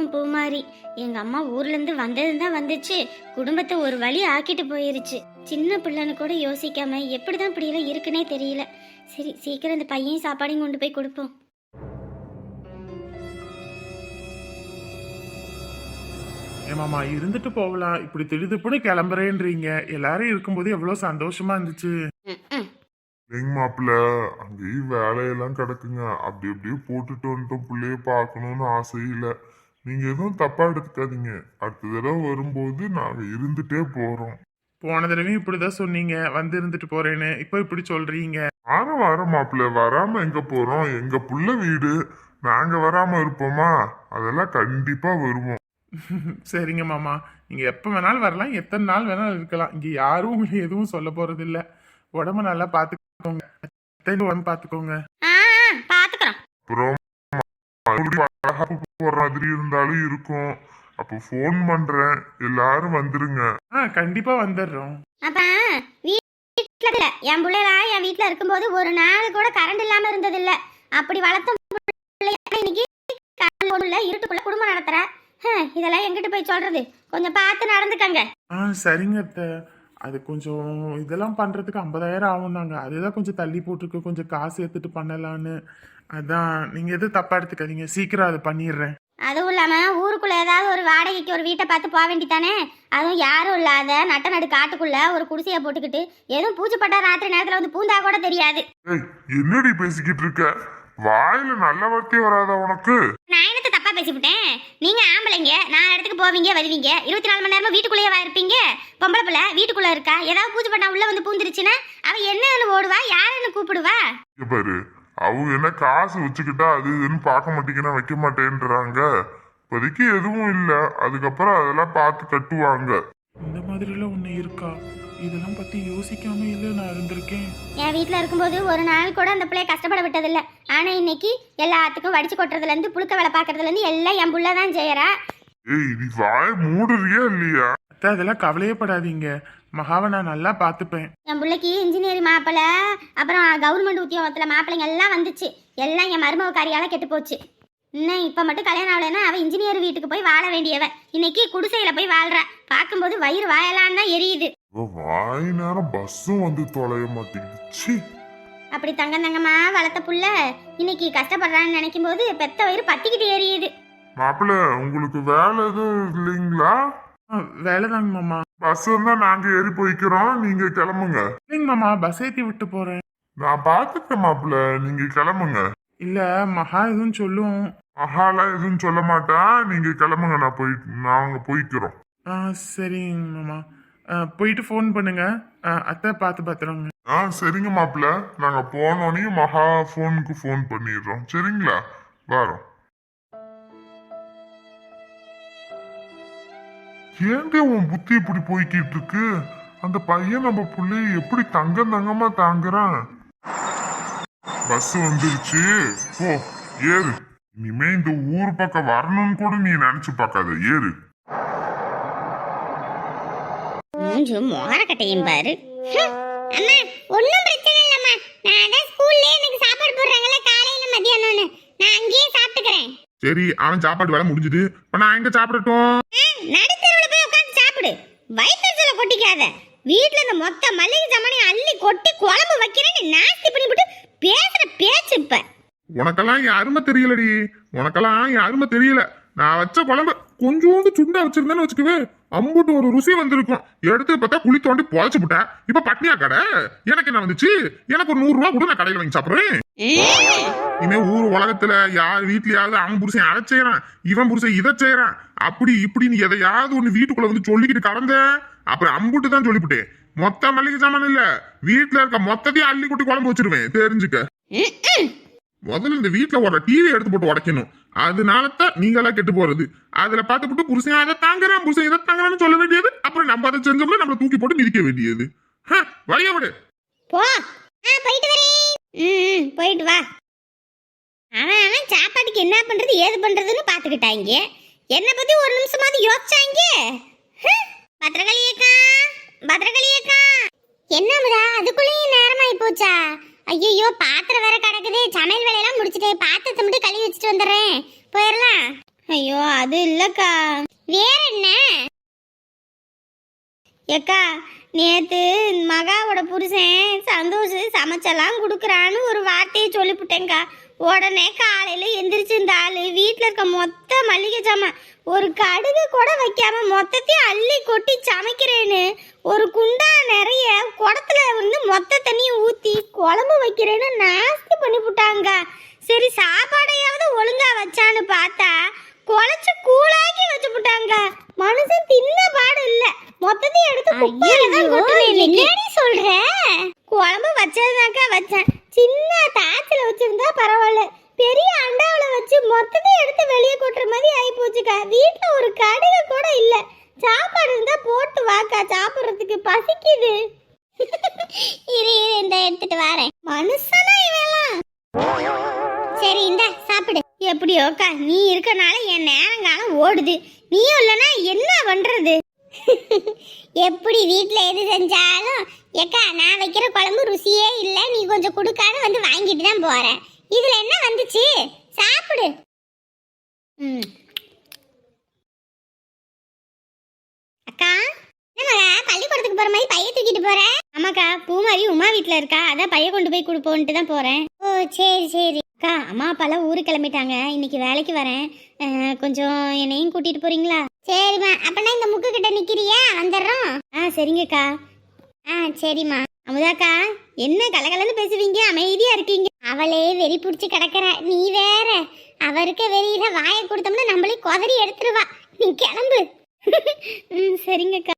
அதுவும் பூமாரி. எங்க அம்மா ஊர்ல இருந்து வந்தது தான் வந்துச்சு. குடும்பத்தை ஒரு வழி ஆக்கிட்டு போயிருச்சு. சின்ன பிள்ளைன்னு கூட யோசிக்காம எப்படிதான் இப்படி எல்லாம் இருக்குன்னே தெரியல. சரி சீக்கிரம் இந்த பையன் சாப்பாடையும் கொண்டு போய் கொடுப்போம். ஏமாமா இருந்துட்டு போகலாம். இப்படி திடுதிப்புன்னு கிளம்புறேன்றீங்க. எல்லாரும் இருக்கும்போது எவ்வளவு சந்தோஷமா இருந்துச்சு. எங்க மாப்பிள்ள அங்கேயும் வேலையெல்லாம் கிடக்குங்க. அப்படி அப்படியே போட்டுட்டு வந்துட்டோம். பிள்ளைய பார்க்கணும்னு ஆசை இல்ல. நீங்க எதுவும் தப்பா எடுத்துக்காதீங்க. அடுத்த தடவை வரும்போது நாங்க இருந்துட்டே போறோம். போன தடவையும் இப்படிதான் சொன்னீங்க. வந்து இருந்துட்டு போறேன்னு. இப்போ இப்படி சொல்றீங்க. வாரம் வாரம் மாப்பிள்ள வராம எங்க போறோம்? எங்க புள்ள வீடு? நாங்க வராம இருப்போமா? அதெல்லாம் கண்டிப்பா வருவோம் சரிங்க மாமா. நீங்க எப்ப வேணாலும் வரலாம். எத்தனை நாள் வேணாலும் இருக்கலாம். இங்க யாரும் உங்களுக்கு எதுவும் சொல்ல போறது இல்ல உடம்ப நல்லா பாத்துக்கோங்க. உடம்பு பாத்துக்கோங்க. அப்புறம் மறுபடியும் வளகாப்பு போற மாதிரி இருந்தாலும் இருக்கும். அப்போ ஃபோன் பண்றேன். எல்லாரும் வந்துருங்க. ஆ கண்டிப்பா வந்துடுறோம். அப்ப வீட்டுல இல்ல. என் பிள்ளைகளா என் வீட்டுல இருக்கும்போது ஒரு நாள் கூட கரண்ட் இல்லாம இருந்தது இல்ல அப்படி வளர்த்த இன்னைக்கு கரண்ட் இருட்டுக்குள்ள குடும்பம் நடத்துற. இதெல்லாம் எங்கிட்டு போய் சொல்றது? கொஞ்சம் பார்த்து நடந்துக்கங்க. ஆ சரிங்க அத்தை. அது கொஞ்சம் இதெல்லாம் பண்றதுக்கு ஐம்பதாயிரம் ஆகும் தாங்க அதுதான் கொஞ்சம் தள்ளி போட்டிருக்கு. கொஞ்சம் காசு எடுத்துட்டு பண்ணலான்னு. அதான் நீங்க எதுவும் தப்பா எடுத்துக்காதீங்க. சீக்கிரம் அதை பண்ணிடுறேன். அதுவும் இல்லாம ஊருக்குள்ள ஏதாவது ஒரு வாடகைக்கு ஒரு வீட்டை பார்த்து போக வேண்டித்தானே அதுவும் யாரும் இல்லாத நட்ட நடு காட்டுக்குள்ள ஒரு குடிசையை போட்டுக்கிட்டு எதுவும் பூஜைப்பட்டா ராத்திரி நேரத்துல வந்து பூந்தா கூட தெரியாது. என்னடி பேசிக்கிட்டு இருக்க? வாயில நல்ல வார்த்தையே வராதா உனக்கு? நான் என்னத்த தப்பா பேசிவிட்டேன்? நீங்க ஆம்பளைங்க நான் இடத்துக்கு போவீங்க வருவீங்க. இருபத்தி நாலு மணி நேரமா வீட்டுக்குள்ளேயே இருப்பீங்க. பொம்பளை பிள்ளை வீட்டுக்குள்ள இருக்கா? ஏதாவது பூஜை பண்ணா உள்ள வந்து பூந்துருச்சுன்னா அவ என்னன்னு ஓடுவா? யாருன்னு கூப்பிடுவா? இங்க பாரு அவங்க என்ன காசு வச்சுக்கிட்டா அது இதுன்னு பார்க்க மாட்டேங்கிறேன் வைக்க மாட்டேன்றாங்க. இப்போதைக்கு எதுவும் இல்லை. அதுக்கப்புறம் அதெல்லாம் பார்த்து கட்டுவாங்க. இந்த மாதிரிலாம் ஒண்ணு இருக்கா? இதெல்லாம் பத்தி யோசிக்காம இல்ல நான் இருந்திருக்கேன். என் வீட்ல இருக்கும்போது ஒரு நாள் கூட அந்த பிள்ளைய கஷ்டப்பட விட்டதில்ல. ஆனா இன்னைக்கு எல்லாத்துக்கும் வடிச்சு கொட்டுறதுல இருந்து புழுக்க வேலை பார்க்கறதுல இருந்து எல்லாம் என் புள்ள தான் செய்யறா ஏய் நீ வாய மூடுறியா இல்லையா? அத்தை அதெல்லாம் கவலையே படாதீங்க. மகாவை நான் நல்லா பார்த்துப்பேன். என் பிள்ளைக்கு இன்ஜினியரிங் மாப்பிள்ளை அப்புறம் கவர்மெண்ட் உத்தியோகத்துல மாப்பிள்ளைங்க எல்லாம் வந்துச்சு. எல்லாம் என் மருமக காரியால கெட்டு போச்சு. இன்னும் இப்ப மட்டும் கல்யாணம் ஆகலைன்னா அவ இன்ஜினியர் வீட்டுக்கு போய் வாழ வேண்டியவ இன்னைக்கு குடிசையில போய் வாழ்றா. பார்க்கும்போது வயிறு வாயெல்லாம் தான் எரியுது. வாய் நேரம் பஸ்ஸும் வந்து தொலைய மாட்டேங்குது. ச்சீ. அப்படி தங்கம் தங்கமா வளர்த்த புள்ள இன்னைக்கு கஷ்டப்படுறான்னு நினைக்கும் போது பெத்த வயிறு பத்திக்கிட்டு எரியுது மாப்பிள்ள உங்களுக்கு வேலை எதுவும் இல்லைங்களா? ஆ, வேலைதாங்க மாமா. பஸ் வந்தா நாங்க ஏறி போய்க்கிறோம். நீங்க கிளம்புங்க. இல்லைங்க மாமா பஸ் ஏத்தி விட்டு போறேன். நான் பாத்துக்கிறேன் மாப்பிள்ள. நீங்க கிளம்புங்க. இல்ல மகா எதுவும் சொல்லும். மகாலா எதுவும் சொல்ல மாட்டா. நீங்க கிளம்புங்க நான் போய் நாங்க போய்க்கிறோம். ஆ சரிங்க மாமா. போயிட்டு ஃபோன் பண்ணுங்க. அத்தை பார்த்து பார்த்துருவாங்க ஆ சரிங்க மாப்பிள்ள. நாங்கள் போனோடனே மகா ஃபோனுக்கு ஃபோன் பண்ணிடுறோம். சரிங்களா? வரோம். ஏன்டே உன் புத்தி இப்படி போய்கிட்டு இருக்கு? அந்த பையன் நம்ம புள்ளைய எப்படி தங்கம் தங்கமா தாங்குறான்? பஸ் வந்துருச்சு. போ ஏறு. இனிமே இந்த ஊர் பக்கம் வரணும்னு கூட நீ நினைச்சு பார்க்காத. ஏறு. மூஞ்சு மோரக்கட்டையும் பாரு. அம்மா ஒன்றும் பிரச்சனை இல்லம்மா. நான் தான் ஸ்கூல்லே எனக்கு சாப்பாடு போடுறாங்கல்ல காலையில மதியானம்னு நான் அங்கேயே சாப்பிட்டுக்கிறேன். சரி அவன் சாப்பாடு வேலை முடிஞ்சுது. இப்ப நான் எங்க சாப்பிடட்டும்? நடுத்தருவுல போய் உட்காந்து சாப்பிடு. வயிற்றுல கொட்டிக்காத. வீட்ல இந்த மொத்த மல்லிகை சாமானையும் அள்ளி கொட்டி குழம்பு வைக்கிறேன்னு நாஸ்தி பண்ணிவிட்டு பேசுற பேச்சு இப்ப. உனக்கெல்லாம் என் அருமை தெரியலடி. உனக்கெல்லாம் என் அருமை தெரியல. நான் வச்ச குழம்பு கொஞ்சோண்டு சுண்டா வச்சிருந்தேன்னு வச்சுக்கவே அம்புட்டு ஒரு ருசி வந்திருக்கும். எடுத்து பார்த்தா குழி தோண்டி புதைச்சு விட்டேன் இப்ப பட்னியா கடை? எனக்கு என்ன வந்துச்சு? எனக்கு ஒரு நூறு ரூபா கூட நான் கடையில் வாங்கி சாப்பிடுறேன். இனிமே ஊர் உலகத்துல யார் வீட்லயாவது அவன் புருஷன் அதை செய்யறான்? இவன் புருஷன் இதை செய்யறான். அப்படி இப்படின்னு எதையாவது ஒண்ணு வீட்டுக்குள்ள வந்து சொல்லிக்கிட்டு கலந்த அப்புறம் அம்புட்டு தான் சொல்லிவிட்டேன் மொத்த மல்லிகை சாமான் இல்ல. வீட்டுல இருக்க மொத்தத்தையும் அள்ளி குட்டி குழம்பு வச்சிருவேன். தெரிஞ்சுக்க. முதல்ல இந்த வீட்டில் ஒரு டிவி எடுத்து போட்டு உடைக்கணும். அதனால தான் நீங்களா கெட்டு போறது. அதில் பார்த்துப்பட்டு புருஷன் அதை தாங்குறான் புருஷன் இதை தாங்குறான்னு சொல்ல வேண்டியது. அப்புறம் நம்ம அதை செஞ்சோம்னா நம்மளை தூக்கி போட்டு மிதிக்க வேண்டியது. ஹ, விடு. போ. போயிட்டு வரேன். போயிட்டு வா. அவன் அவன் சாப்பாட்டுக்கு என்ன பண்ணுறது ஏது பண்ணுறதுன்னு பார்த்துக்கிட்டாங்க. என்னை பற்றி ஒரு நிமிஷமாவது யோசிச்சாங்க. பத்திரகாளி அக்கா பத்திரகாளி அக்கா. என்னமுடா அதுக்குள்ளேயும் நேரமாயி போச்சா? ஐயோ பாத்திரம் வேற கிடக்குது. சமையல் வேலையெல்லாம் முடிச்சிட்டேன் பாத்திரத்தை மட்டும் கழுவி வச்சுட்டு வந்துடுறேன். போயிடலாம். ஐயோ அது இல்லக்கா. வேற என்ன? ஏக்கா நேத்து மகாவோட புருஷன் சந்தோஷ் சமைச்செல்லாம் கொடுக்குறான்னு ஒரு வார்த்தையை சொல்லிவிட்டேங்க்கா உடனே காலையில எந்திரிச்சு இந்த ஆளு வீட்டில் இருக்க மொத்த மளிகை சாமான் ஒரு கடுகு கூட வைக்காம மொத்தத்தையும் அள்ளி கொட்டி சமைக்கிறேன்னு ஒரு குண்டா நிறைய குடத்துல வந்து மொத்த தண்ணியை ஊத்தி குழம்பு வைக்கிறேன்னு நாஸ்தி பண்ணி விட்டாங்க சரி சாப்பாடையாவது ஒழுங்கா வச்சான்னு பார்த்தா குழச்சு கூழாக்கி வச்சு விட்டாங்க மனுஷன் தின்ன பாடு இல்ல. மொத்தத்தையும் எடுத்து குப்பையில தான் கொட்டுறேன் சொல்ற? குழம்பு வச்சதுனாக்கா வச்சேன். சின்ன தாச்சில வச்சிருந்தா பரவாயில்ல. பெரிய அண்டாவுல வச்சு மொத்தத்தையும் எடுத்து வெளியே கொட்டுற மாதிரி ஆகி போச்சுக்கா. வீட்ல ஒரு கடுகு கூட இல்ல. சாப்பாடு இருந்தா போட்டு வாக்கா. சாப்பிடுறதுக்கு பசிக்குது. இரு இரு இந்த எடுத்துட்டு வரேன். மனுஷனா இவெல்லாம். சரி இந்த சாப்பிடு. எப்படியோக்கா நீ இருக்கனால என் நேரங்காலம் ஓடுது. நீயும் இல்லைன்னா என்ன பண்றது? எப்படி வீட்டில் எது செஞ்சாலும் ஏக்கா நான் வைக்கிற குழம்பு ருசியே இல்லை நீ கொஞ்சம் கொடுக்காத வந்து வாங்கிட்டு தான் போறேன். இதுல என்ன வந்துச்சு? சாப்பிடு. ம். அக்கா என்னம்மா பள்ளிக்கூடத்துக்கு போற மாதிரி பைய தூக்கிட்டு போகிறேன் ஆமாக்கா பூமாரி உமா வீட்ல இருக்கா அதான் பைய கொண்டு போய் கொடுப்போன்ட்டு தான் போறேன். ஓ சரி சரி. அக்கா அம்மா அப்பாலாம் ஊருக்கு கிளம்பிட்டாங்க. இன்னைக்கு வேலைக்கு வரேன். கொஞ்சம் என்னையும் கூட்டிட்டு போறீங்களா? சரிம்மா. அப்பனா இந்த முக்கு கிட்ட நிக்கிறியா? வந்துடுறோம் ஆ சரிங்கக்கா. ஆ சரிம்மா. அமுதாக்கா என்ன கலகலன்னு பேசுவீங்க? அமைதியா இருக்கீங்க. அவளே வெறி பிடிச்சி கிடக்குற. நீ வேற. அவருக்கு வெறியில வாயை கொடுத்தோம்னா நம்மளே குதறி எடுத்துருவா. நீ கிளம்பு. ம் சரிங்கக்கா.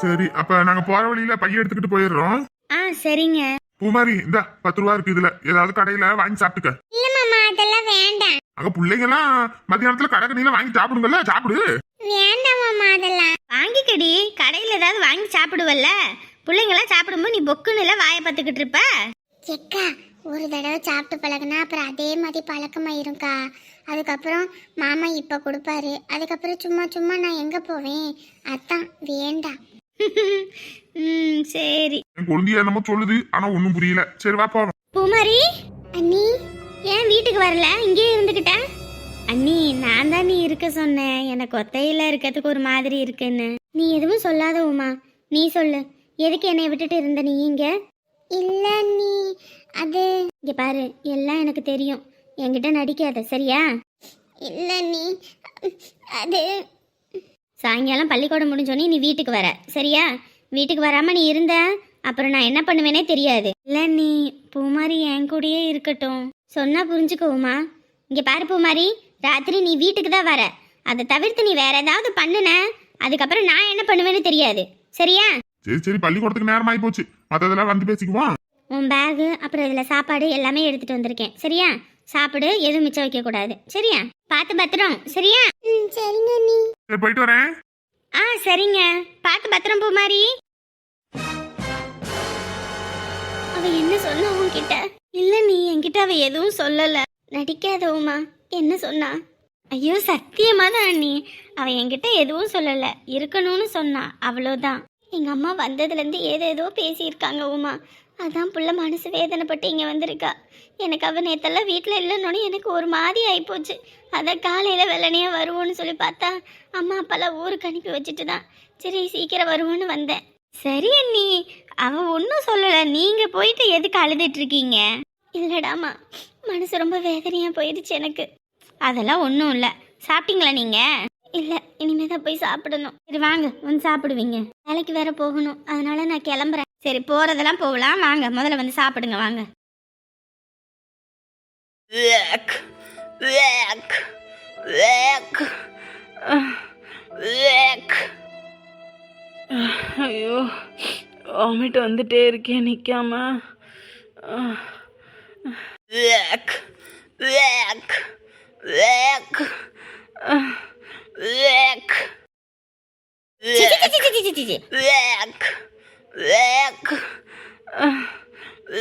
சரி அப்ப நாங்க போற வழியில பைய எடுத்துக்கிட்டு போயிடுறோம். ஆ சரிங்க. பூமாரி இந்த பத்து ரூபா இருக்கு இதுல. ஏதாவது கடையில வாங்கி சாப்பிட்டுக்க. இல்ல மாமா அதெல்லாம் வேண்டாம். அங்க பிள்ளைங்க எல்லாம் மத்தியானத்துல கடை கடையில வாங்கி சாப்பிடுங்கல்ல சாப்பிடு. வேண்டாம் மாமா அதெல்லாம். வாங்கிக்கடி கடையில் ஏதாவது வாங்கி சாப்பிடுவல்ல. பிள்ளைங்களாம் சாப்பிடும்போது நீ பொக்குன்னு இல்லை வாயை பார்த்துக்கிட்டு இருப்ப. எக்கா ஒரு தடவை சாப்பிட்டு பழகுனா அப்புறம் அதே மாதிரி பழக்கமாயிரும்க்கா. அதுக்கப்புறம் மாமா இப்போ கொடுப்பாரு. அதுக்கப்புறம் சும்மா சும்மா நான் எங்கே போவேன்? அதான் வேண்டாம். ம் சரி. குழந்தைய என்னமோ சொல்லுது ஆனா ஒண்ணும் புரியல. சரி வா போறோம். பூமாரி? அண்ணி ஏன் வீட்டுக்கு வரல இங்கேயே இருந்துக்கிட்ட அண்ணி நான் தான் நீ இருக்க சொன்னேன். எனக்கு ஒத்தையில இருக்கிறதுக்கு ஒரு மாதிரி இருக்குன்னு. நீ எதுவும் சொல்லாத உமா. நீ சொல்லு. எதுக்கு என்னை விட்டுட்டு இருந்த நீ இங்க? இல்லை அண்ணி. அது இங்க பாரு. எல்லாம் எனக்கு தெரியும். என்கிட்ட நடிக்காத சரியா? இல்லை அண்ணி. அது சாயங்காலம் பள்ளிக்கூடம் முடிஞ்சோடனே நீ வீட்டுக்கு வர சரியா? வீட்டுக்கு வராம நீ இருந்த அப்புறம் நான் என்ன பண்ணுவேனே தெரியாது. இல்ல நீ பூமாரி என் கூடயே இருக்கட்டும். சொன்னா புரிஞ்சுக்கோமா இங்க பாரு பூமாரி. ராத்திரி நீ வீட்டுக்கு தான் வர. அதை தவிர்த்து நீ வேற ஏதாவது பண்ணுன அதுக்கப்புறம் நான் என்ன பண்ணுவேன்னு தெரியாது. சரியா? சரி சரி பள்ளிக்கூடத்துக்கு நேரம் ஆகி போச்சு. மத்ததெல்லாம் வந்து பேசிக்குவோம். உன் பேகு அப்புறம் இதில் சாப்பாடு எல்லாமே எடுத்துட்டு வந்திருக்கேன். சரியா? சாப்பிடு எதுவும் மிச்சம் வைக்க கூடாது சரியா? பார்த்து பத்திரம். சரியா? ம் சரிங்க அண்ணி. சரி போயிட்டு வரேன். ஆ சரிங்க. பார்த்து பத்திரம் பூமாரி. அவ என்ன சொன்னா உன்கிட்ட? இல்ல நீ என்கிட்ட அவ எதுவும் சொல்லல. நடிக்காத உமா என்ன சொன்னா? ஐயோ சத்தியமா தான். அண்ணி அவ என்கிட்ட எதுவும் சொல்லல. இருக்கணும்னு சொன்னா. அவ்வளோதான் எங்க அம்மா வந்ததுல இருந்து ஏதேதோ பேசியிருக்காங்க உமா. அதான் புள்ள மனசு வேதனைப்பட்டு இங்கே வந்திருக்கா. எனக்கு அவன் நேத்தெல்லாம் வீட்டில் இல்லைன்னு எனக்கு ஒரு மாதிரி ஆகிப்போச்சு அதை காலையில் வெள்ளனையாக வருவோன்னு சொல்லி பார்த்தா அம்மா அப்பாலாம் ஊருக்கு அனுப்பி வச்சுட்டு தான் சரி சீக்கிரம் வருவோன்னு வந்தேன். சரி அண்ணி. அவ ஒன்றும் சொல்லலை. நீங்கள் போயிட்டு எதுக்கு அழுதுட்டு இருக்கீங்க? இல்லடாமா. மனசு ரொம்ப வேதனையாக போயிடுச்சு எனக்கு. அதெல்லாம் ஒன்றும் இல்லை. சாப்பிட்டீங்களா நீங்கள் இல்லை இனிமே தான் போய் சாப்பிடணும். சரி வாங்க. வந்து சாப்பிடுவீங்க. வேலைக்கு வேற போகணும். அதனால நான் கிளம்புறேன். சரி போகிறதெல்லாம் போகலாம். வாங்க முதல்ல வந்து சாப்பிடுங்க. வாங்க. look, look, look. ஐயோ வாமிட் வந்துட்டே இருக்கேன் நிற்காம லேக் லேக் லேக் லேக் சி, சி, சி, சி, சி, சி, சி, சி. லேக் லேக்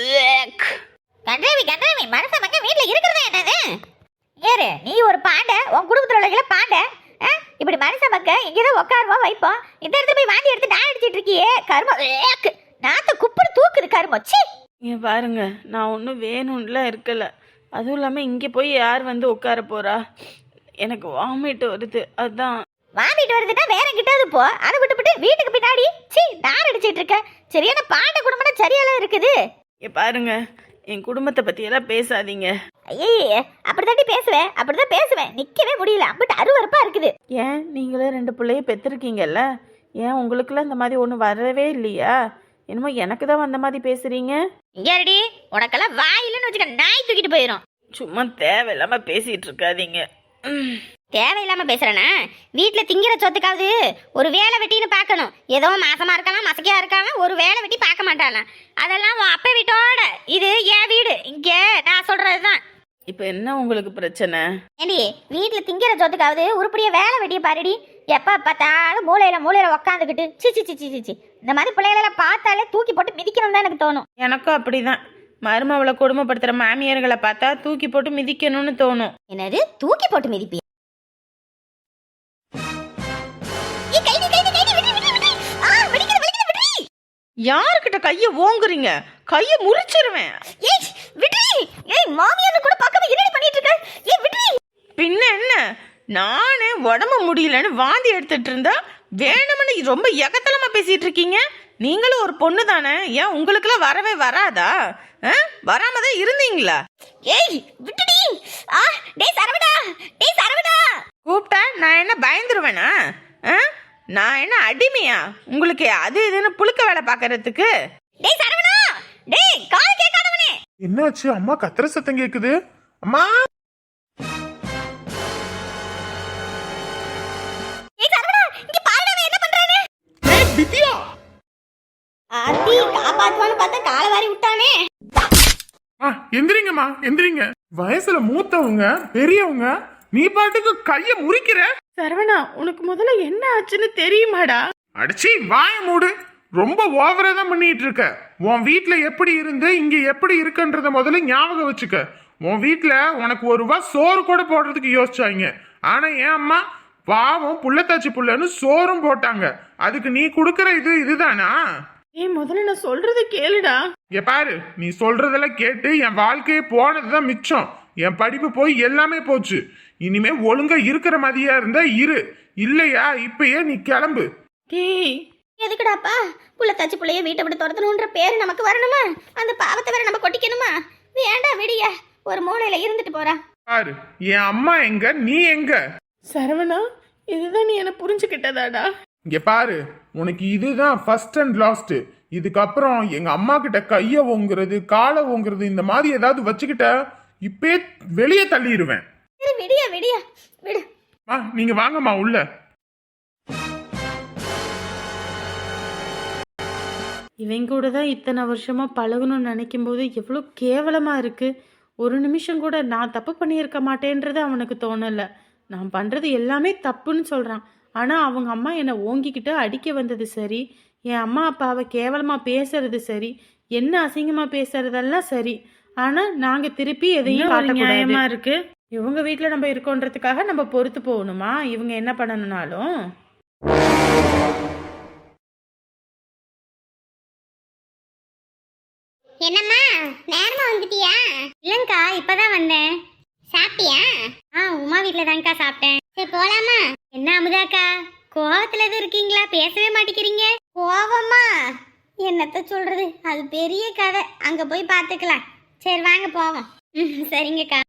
லேக் கன்றாவி கன்றாவி மனுஷன் மக்கள் வீட்டில் இருக்கிறதா என்னது ஏறு நீ ஒரு பாண்டை உன் குடும்பத்தில் உள்ளவங்கள பாண்டை? இப்படி மனுஷன் மக்கள் இங்கேதான் உட்காருவோம் வைப்போம். இந்த இடத்துல போய் வாந்தி எடுத்து நான் அடிச்சிட்டு இருக்கியே கருமம் நாத்த குப்புடு தூக்குது கருமம். சி. இங்க பாருங்க நான் ஒன்றும் வேணும்லாம் இருக்கல. அதுவும் இல்லாமல் இங்கே போய் யார் வந்து உட்கார போறா? எனக்கு வாமிட் வருது அதான். வாமிட்டு வருதுன்னா வேற கிட்டாவது போ. அதை விட்டுவிட்டு வீட்டுக்கு பின்னாடி சீ நார் அடிச்சிட்டு இருக்க. சரியான பாண்ட குடும்பம் சரியால இருக்குது. இங்க பாருங்க என் குடும்பத்தை பத்தி எல்லாம் பேசாதீங்க. ஐயே அப்படித்தாண்டி பேசுவேன் அப்படிதான் பேசுவேன். நிக்கவே முடியல அம்பிட்டு அருவருப்பா இருக்குது. ஏன் நீங்களே ரெண்டு பிள்ளைய பெற்றிருக்கீங்கல்ல ஏன் உங்களுக்குலாம் இந்த மாதிரி ஒன்றும் வரவே இல்லையா? என்னமோ எனக்கு தான் வந்த மாதிரி பேசுறீங்க. இங்கடி உனக்கெல்லாம் வாயிலன்னு வச்சுக்க நாய் தூக்கிட்டு போயிடும் சும்மா தேவையில்லாம பேசிட்டு இருக்காதீங்க. ம். தேவையில்லாம பேசுறேனா. வீட்ல திங்கிற சொத்துக்காவது ஒரு வேலை வெட்டின்னு பார்க்கணும். ஏதோ மாசமா இருக்கலாம் மசக்கியா இருக்கலாம் ஒரு வேலை வெட்டி பார்க்க மாட்டாளாம் அதெல்லாம் அப்பா வீட்டோட. இது என் வீடு. இங்க நான் சொல்றதுதான். இப்போ என்ன உங்களுக்கு பிரச்சனை? ஏண்டி வீட்ல திங்கிற சொத்துக்காவது உருப்படியா வேலை வெட்டிய பாருடி. எப்ப பார்த்தாலும் மூலையில மூலையில உக்காந்துக்கிட்டு சி சி சி சி சி, சி. இந்த மாதிரி பிள்ளைகளெல்லாம் பார்த்தாலே தூக்கி போட்டு மிதிக்கணும் தான் எனக்கு தோணும். எனக்கும் அப்படிதான். மருமவளை கொடுமைப்படுத்துற மாமியார்களை பார்த்தா தூக்கி போட்டு மிதிக்கணும்னு தோணும். என்னது? தூக்கி போட்டு மிதிப்பி யாருக்கிட்ட கையை ஓங்குறீங்க கையை முறிச்சிருவேன் ஏய், விடுடி. ஏய், மாமியார்னு கூட பார்க்காம என்னடி பண்ணிட்டு இருக்க? ஏய், விடுடி. பின்ன என்ன நானே உடம்பு முடியலன்னு வாந்தி எடுத்துட்டு இருந்தா வேணும்னு ரொம்ப எகத்தலமா பேசிட்டு இருக்கீங்க நீங்களும் ஒரு பொண்ணு தானே ஏன் உங்களுக்குலாம் வரவே வராதா? வராம தான் இருந்தீங்களா ஏய், விடுடி. ஆ, டேய் சரவணா, டேய் சரவணா. கூப்பிட்டா நான் என்ன பயந்துருவேனா ஆ? நான் என்ன அடிமையா? உங்களுக்கு அது இதுன்னு புழுக்க வேலை பார்க்கறதுக்கு? டேய் சரவணா. டேய், காது கேட்காதவனே. என்னாச்சு? அம்மா கத்துற சத்தம் கேக்குது. அம்மா! ஏய், சரவணா, இங்க பாருடா, அவன் என்ன பண்றான்னு. ஏய், வித்யா! ஆத்தி, காப்பாத்துவான்னு பார்த்தா காலை வாரி விட்டானே. ஆ எந்திரிங்கம்மா எந்திரிங்க. வயசுல மூத்தவங்க பெரியவங்க நீ பாட்டுக்கு கைய முறிக்கிற? சரவணா உனக்கு முதல்ல என்ன ஆச்சுன்னு தெரியுமாடா? அடிச்சி வாய மூடு. ரொம்ப ஓவரா தான் பண்ணிட்டு இருக்க. உன் வீட்ல எப்படி இருந்து இங்க எப்படி இருக்குன்றத முதல்ல ஞாபகம் வச்சுக்க. உன் வீட்ல உனக்கு ஒரு ரூபா சோறு கூட போடுறதுக்கு யோசிச்சாங்க. ஆனா ஏன் அம்மா பாவம் புள்ளத்தாச்சி புள்ளன்னு சோறும் போட்டாங்க. அதுக்கு நீ கொடுக்கற இது இதுதானா? ஏய் முதல்ல நான் சொல்றத கேளுடா. இங்க பாரு நீ சொல்றதெல்லாம் கேட்டு என் வாழ்க்கையே போனதுதான் மிச்சம். என் படிப்பு போய் எல்லாமே போச்சு. இனிமே ஒழுங்கா இருக்கிற மாதிரியா இருந்தா இரு. இல்லையா? இப்பயே நீ கிளம்பு. டேய் எதுக்குடாப்பா? புள்ள தச்சு புள்ளைய வீட்டை விட்டு துரத்தணுன்ற பேரு நமக்கு வரணுமா? அந்த பாவத்தை வேற நம்ம கொட்டிக்கணுமா? வேண்டாம் விடியா. ஒரு மூலையில இருந்துட்டு போறா. பாரு என் அம்மா எங்க நீ எங்க? சரவணா இதுதான் நீ என்ன புரிஞ்சுக்கிட்டதாடா? இங்க பாரு உனக்கு இதுதான் ஃபர்ஸ்ட் அண்ட் லாஸ்ட் இதுக்கப்புறம் எங்க அம்மா கிட்ட கைய ஓங்குறது காலை ஓங்குறது இந்த மாதிரி ஏதாவது வச்சுக்கிட்ட இப்பே வெளியே தள்ளிடுவேன் சரி விடியா விடியா. விடு. மா நீங்க வாங்கம்மா உள்ள. இவங்க கூட தான் இத்தனை வருஷமா பழகணும்னு நினைக்கும் போது எவ்வளோ கேவலமா இருக்கு. ஒரு நிமிஷம் கூட நான் தப்பு பண்ணியிருக்க மாட்டேன்றது அவனுக்கு தோணல. நான் பண்றது எல்லாமே தப்புன்னு சொல்றான். ஆனா அவங்க அம்மா என்னை ஓங்கிக்கிட்டு அடிக்க வந்தது சரி. என் அம்மா அப்பாவை கேவலமா பேசுறது சரி. என்ன அசிங்கமா பேசுறதெல்லாம் சரி. ஆனா நாங்க திருப்பி எதையும் நியாயமா இருக்கு. இவங்க வீட்டில் நம்ம இருக்கோன்றதுக்காக நம்ம பொறுத்து போகணுமா? இவங்க என்ன பண்ணணும்னாலும். என்னம்மா நேரமா வந்துட்டியா? இல்லங்கா இப்பதான் வந்தேன். சாப்பிட்டியா? ஆ உமா வீட்ல தான்க்கா சாப்பிட்டேன். சரி போலாமா? என்ன அமுதாக்கா? கோவத்துல எதுவும் இருக்கீங்களா? பேசவே மாட்டேங்கிறீங்க. கோவமா? என்னத்த சொல்றது? அது பெரிய கதை. அங்க போய் பாத்துக்கலாம் சரி வாங்க போவோம். ம், சரிங்கக்கா.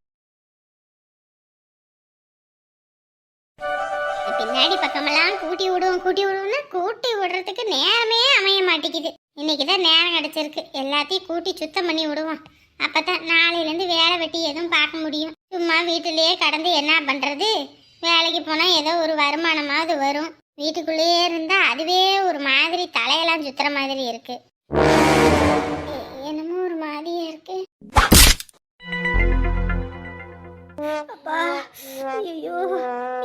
பின்னாடி பக்கமெல்லாம் கூட்டி விடுவோம் கூட்டி விடுவோம்னா கூட்டி விடுறதுக்கு நேரமே அமைய மாட்டேங்குது. இன்னைக்கு தான் நேரம் கிடச்சிருக்கு. எல்லாத்தையும் கூட்டி சுத்தம் பண்ணி விடுவோம். அப்போ தான் நாளையிலேருந்து வேலை வெட்டி எதுவும் பார்க்க முடியும். சும்மா வீட்டிலேயே கடந்து என்ன பண்ணுறது வேலைக்கு போனால் ஏதோ ஒரு வருமானமாவது வரும். வீட்டுக்குள்ளேயே இருந்தால் அதுவே ஒரு மாதிரி தலையெல்லாம் சுத்துற மாதிரி இருக்குது என்னமோ ஒரு மாதிரியா இருக்கு. அப்பா ஐயோ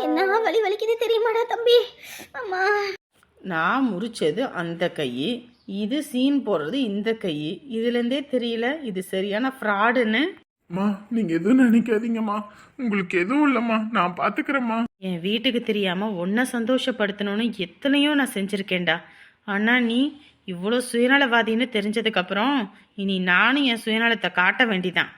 என்ன வலி வலிக்குது தெரியுமாடா தம்பி? அம்மா. நான் முறிச்சது அந்த கை. இது சீன் போடுறது இந்த கை. இதுலேருந்தே தெரியல இது சரியான ஃப்ராடுன்னு. அம்மா நீங்க எதுவும் நினைக்காதீங்கம்மா. உங்களுக்கு எதுவும் இல்லம்மா. நான் பாத்துக்கிறேம்மா. என் வீட்டுக்கு தெரியாம உன்னை சந்தோஷப்படுத்தணும்னு எத்தனையோ நான் செஞ்சிருக்கேன்டா. ஆனா நீ இவ்வளோ சுயநலவாதின்னு தெரிஞ்சதுக்கு அப்புறம் இனி நானும் என் சுயநலத்தை காட்ட வேண்டிதான்.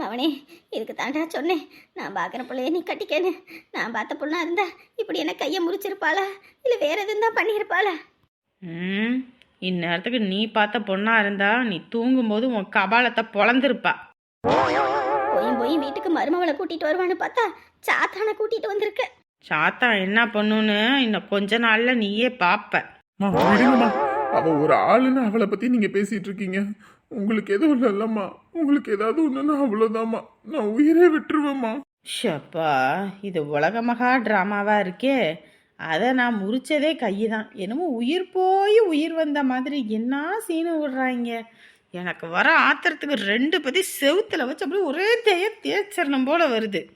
மவனே இதுக்கு தாண்டா சொன்னேன். நான் பார்க்குற பிள்ளைய நீ கட்டிக்கன்னு. நான் பார்த்த பொண்ணா இருந்தா இப்படி என்ன கையை முறிச்சிருப்பாளா? இல்லை வேற எதுவும் தான் பண்ணியிருப்பாளா? ம் இந்நேரத்துக்கு நீ பார்த்த பொண்ணா இருந்தா நீ தூங்கும்போது உன் கபாலத்தை பொழந்திருப்பா. போயும் போய் வீட்டுக்கு மருமவளை கூட்டிட்டு வருவான்னு பார்த்தா சாத்தானை கூட்டிட்டு வந்திருக்க. சாத்தா என்ன பண்ணுன்னு இன்னும் கொஞ்ச நாள்ல நீயே பாப்ப. அம்மா, விடுங்கம்மா அவ ஒரு ஆளுன்னு அவளை பத்தி நீங்க பேசிட்டு இருக்கீங்க. உங்களுக்கு எதுவும் இல்லைல்லம்மா. உங்களுக்கு ஏதாவது ஒண்ணுன்னா அவ்வளவுதாம்மா. நான் உயிரே விட்டுருவேம்மா. ஷப்பா இது உலக மகா ட்ராமாவா இருக்கே. அதை நான் முறிச்சதே கையை தான் என்னமோ உயிர் போய் உயிர் வந்த மாதிரி என்ன சீனு விடுறாங்க. எனக்கு வர ஆத்திரத்துக்கு ரெண்டு பத்தி செவுத்துல வச்சு அப்படியே ஒரே தேய தேய்ச்சரணம் போல வருது.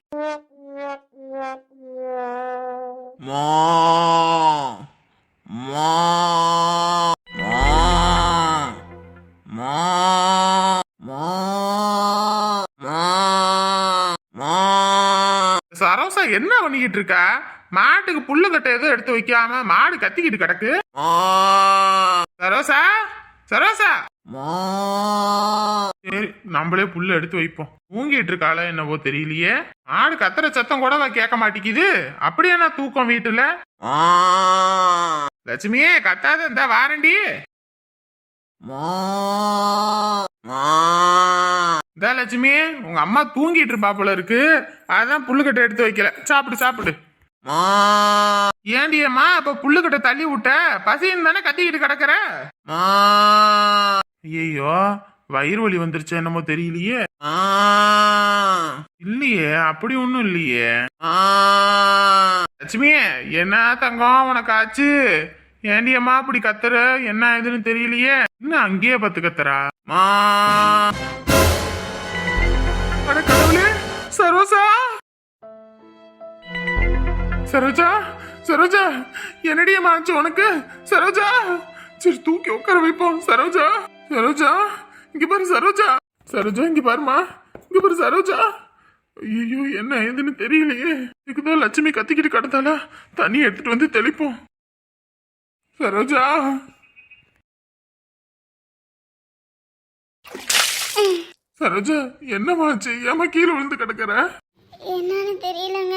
மா மா. மா மா மா மா. சரோசா என்ன பண்ணிக்கிட்டு இருக்கா? மாட்டுக்கு புல்லு கட்டை எதுவும் எடுத்து வைக்காம மாடு கத்திக்கிட்டு கிடக்கு. மா. சரோசா சரோசா. மா. சரி நம்மளே புல்லு எடுத்து வைப்போம். தூங்கிட்டு இருக்காளா என்னவோ தெரியலையே. மாடு கத்துற சத்தம் கூட கேட்க மாட்டேங்குது. அப்படியே நான் தூக்கம் வீட்டுல? லட்சுமியே கத்தாத இந்த வாரண்டி. லட்சுமி உங்க அம்மா தூங்கிட்டு இருப்பா போல இருக்கு. அதான் புல்லுக்கட்டை எடுத்து வைக்கல. சாப்பிடு சாப்பிடு. மா. ஏண்டி அம்மா அப்ப புல்லுக்கட்டை தள்ளி விட்ட? பசின்னு தானே கத்திக்கிட்டு கிடக்குற? ஐயோ வயிறு வலி வந்துருச்சு என்னமோ தெரியலையே. இல்லையே அப்படி ஒண்ணும் இல்லையே. லட்சுமி என்ன தங்கம் உனக்கு ஆச்சு? ஏண்டியம்மா அப்படி கத்துற? என்ன ஆகுதுன்னு தெரியலையே. இன்னும் அங்கேயே பத்து கத்துறா? மா. அட கடவுளே சரோஜா. சரோஜா சரோஜா. என்னடியம்மா ஆச்சு உனக்கு? சரோஜா. சரி தூக்கி உட்கார வைப்போம். சரோஜா சரோஜா. இங்க பாரு சரோஜா. சரோஜா இங்க பாருமா இங்க பாரு சரோஜா. ஐயோ என்ன ஏதுன்னு தெரியலையே. இதுக்குதான் லட்சுமி கத்திக்கிட்டு கடந்தாலா தண்ணி எடுத்துட்டு வந்து தெளிப்போம். சரோஜா. சரோஜா என்னமாச்சு? ஏமா கீழே விழுந்து கிடக்குற? என்னன்னு தெரியலங்க.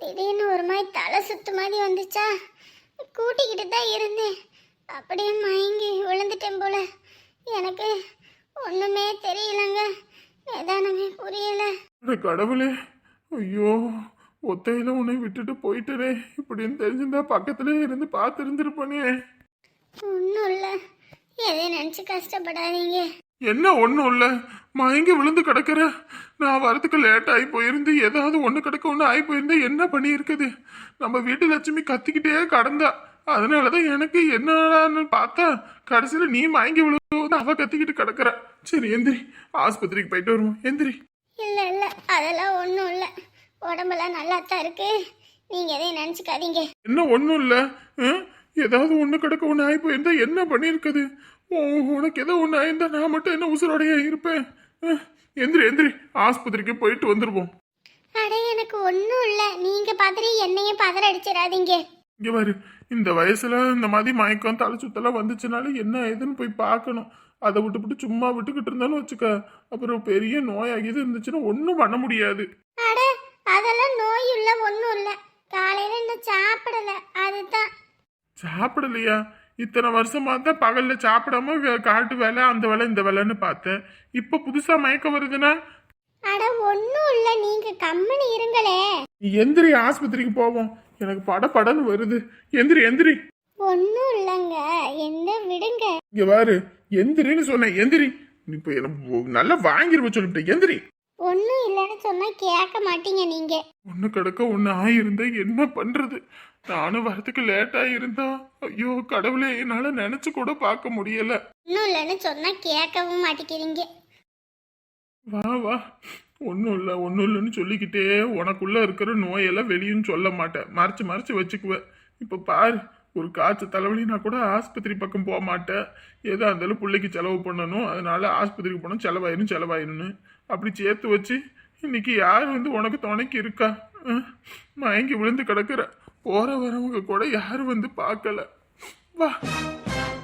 திடீர்னு ஒரு மாதிரி தலை சுத்து மாதிரி வந்துச்சா? கூட்டிக்கிட்டு தான் இருந்தேன். அப்படியே மயங்கி விழுந்துட்டேன் போல. எனக்கு ஒன்றுமே தெரியலங்க. நிதானமே புரியல. கடவுளே. ஐயோ. ஒத்தையில உன்னை விட்டுட்டு போயிட்டனே. இப்படின்னு தெரிஞ்சிருந்தா பக்கத்துல இருந்து பார்த்து இருந்திருப்பனே ஒன்றும் இல்லை. எதையும் நினச்சி கஷ்டப்படாதீங்க. என்ன ஒண்ணும் இல்ல? மயங்கி விழுந்து கிடக்குற. நான் வரதுக்கு லேட் ஆகி போயிருந்து ஏதாவது ஒண்ணு கிடக்க ஒண்ணு ஆகி போயிருந்தா என்ன பண்ணி இருக்குது நம்ம வீட்டு லட்சுமி கத்திக்கிட்டே கடந்தா. அதனாலதான் எனக்கு என்னடான்னு பார்த்தா கடைசியில நீ மயங்கி விழுந்து அவ கத்திக்கிட்டு கிடக்குற. சரி எந்திரி. ஆஸ்பத்திரிக்கு போயிட்டு வருவோம். எந்திரி. இல்லை இல்லை. அதெல்லாம் ஒன்றும் இல்லை. உடம்பெல்லாம் நல்லா தான் இருக்கு. நீங்கள் எதையும் நினச்சிக்காதீங்க. என்ன ஒன்றும் இல்லை. ஏதாவது ஒன்று கிடக்க ஒன்று ஆகி போயிருந்தா என்ன பண்ணியிருக்குது? உனக்கு ஏதோ ஒன்று ஆயிருந்தா நான் மட்டும் என்ன உசுரோடையே இருப்பேன்? அஹ், எந்திரி எந்திரி. ஆஸ்பத்திரிக்கு போயிட்டு வந்துடுவோம் அட எனக்கு ஒன்றும் இல்லை. நீங்கள் பார்த்துட்டு என்னையும் பதற அடிச்சிடாதீங்க இங்கே பாரு. இந்த வயசுல இந்த மாதிரி மயக்கம் தலை சுத்தலாம் வந்துச்சுனால என்ன ஏதுன்னு போய் பார்க்கணும். அதை விட்டுவிட்டு சும்மா விட்டுக்கிட்டு இருந்தாலும் வச்சுக்க. அப்புறம் பெரிய நோயாகிது இருந்துச்சுன்னா ஒன்றும் பண்ண முடியாது. நோய் இல்லை ஒன்றும் இல்லை. காலையில் இன்னும் சாப்பிடல. அதுதான். சாப்பிடலையா? இத்தனை வருஷமா தான் பகல்ல சாப்பிடாம வே- காட்டு வேலை அந்த வேலை இந்த வேலைன்னு பார்த்தேன். இப்போ புதுசா மயக்கம் வருதுன்னா? அட ஒன்றும் இல்லை. நீங்கள் கம்முன்னு இருங்களே. நீ எந்திரி ஆஸ்பத்திரிக்கு போவோம். எனக்கு பட படன்னு வருது. எந்திரி எந்திரி. ஒன்றும் இல்லைங்க. எந்த விடுங்க. இங்க பாரு. எந்திரின்னு சொன்னேன். எந்திரி. இப்ப எனக்கு நல்லா வாங்கிருவ சொல்லிட்டேன் எந்திரி. ஒன்றும் இல்லைன்னு சொன்னால் கேட்க மாட்டீங்க நீங்கள் ஒண்ணு கிடக்க ஒண்ணு ஆயிருந்தா என்ன பண்றது? நானும் வரதுக்கு லேட்டா இருந்தா ஐயோ கடவுளே என்னால நினைச்சு கூட பார்க்க முடியல. ஒன்றும் இல்லைன்னு சொன்னால் கேட்கவும் மாட்டேங்கிறீங்க. வா வா. ஒன்றும் இல்லை ஒன்றும் இல்லைன்னு சொல்லிக்கிட்டே உனக்குள்ள இருக்கிற நோயெல்லாம் வெளியும் சொல்ல மாட்டேன். மறைச்சு மறைச்சு வச்சுக்குவேன். இப்போ பாரு ஒரு காய்ச்சல் தலைவலினா கூட ஆஸ்பத்திரி பக்கம் போக மாட்டேன். ஏதோ இருந்தாலும் பிள்ளைக்கு செலவு பண்ணணும். அதனால ஆஸ்பத்திரிக்கு போகணும் செலவாயிரும் செலவாயிரும்னு. அப்படி சேர்த்து வச்சு இன்னைக்கு யார் வந்து உனக்கு துணைக்கு இருக்கா? மயங்கி விழுந்து கிடக்குற. போற வரவங்க கூட யாரும் வந்து பார்க்கல. வா.